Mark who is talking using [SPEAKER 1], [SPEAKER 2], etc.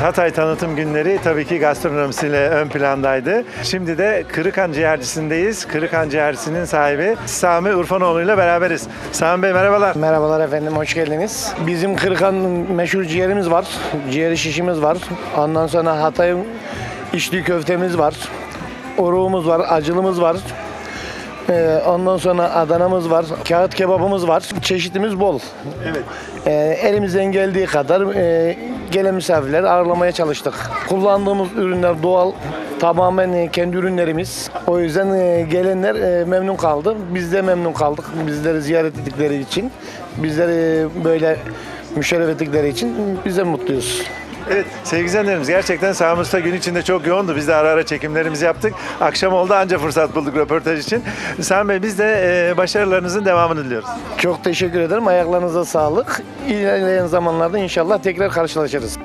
[SPEAKER 1] Hatay tanıtım günleri tabii ki gastronomisiyle ön plandaydı. Şimdi de Kırıkhan Ciğercisi'ndeyiz. Kırıkhan Ciğercisi'nin sahibi Sami Urfanoğlu ile beraberiz. Sami Bey merhabalar.
[SPEAKER 2] Merhabalar efendim, hoş geldiniz. Bizim Kırıkan meşhur ciğerimiz var, ciğeri şişimiz var. Ondan sonra Hatay'ın içli köftemiz var, oruğumuz var, acılımız var. Ee, ondan sonra Adana'mız var, kağıt kebabımız var. Çeşitimiz bol.
[SPEAKER 1] Evet.
[SPEAKER 2] Ee, elimizden geldiği kadar e, gelen misafirleri ağırlamaya çalıştık. Kullandığımız ürünler doğal, tamamen e, kendi ürünlerimiz. O yüzden e, gelenler e, memnun kaldı. Biz de memnun kaldık. Bizleri ziyaret ettikleri için. Bizleri böyle müşerref ettikleri için biz de mutluyuz.
[SPEAKER 1] Evet sevgili izleyenlerimiz gerçekten Usta gün içinde çok yoğundu. Biz de ara ara çekimlerimizi yaptık. Akşam oldu anca fırsat bulduk röportaj için. Sami Bey biz de e, başarılarınızın devamını diliyoruz.
[SPEAKER 2] Çok teşekkür ederim. Ayaklarınıza sağlık. İlerleyen zamanlarda inşallah tekrar karşılaşırız.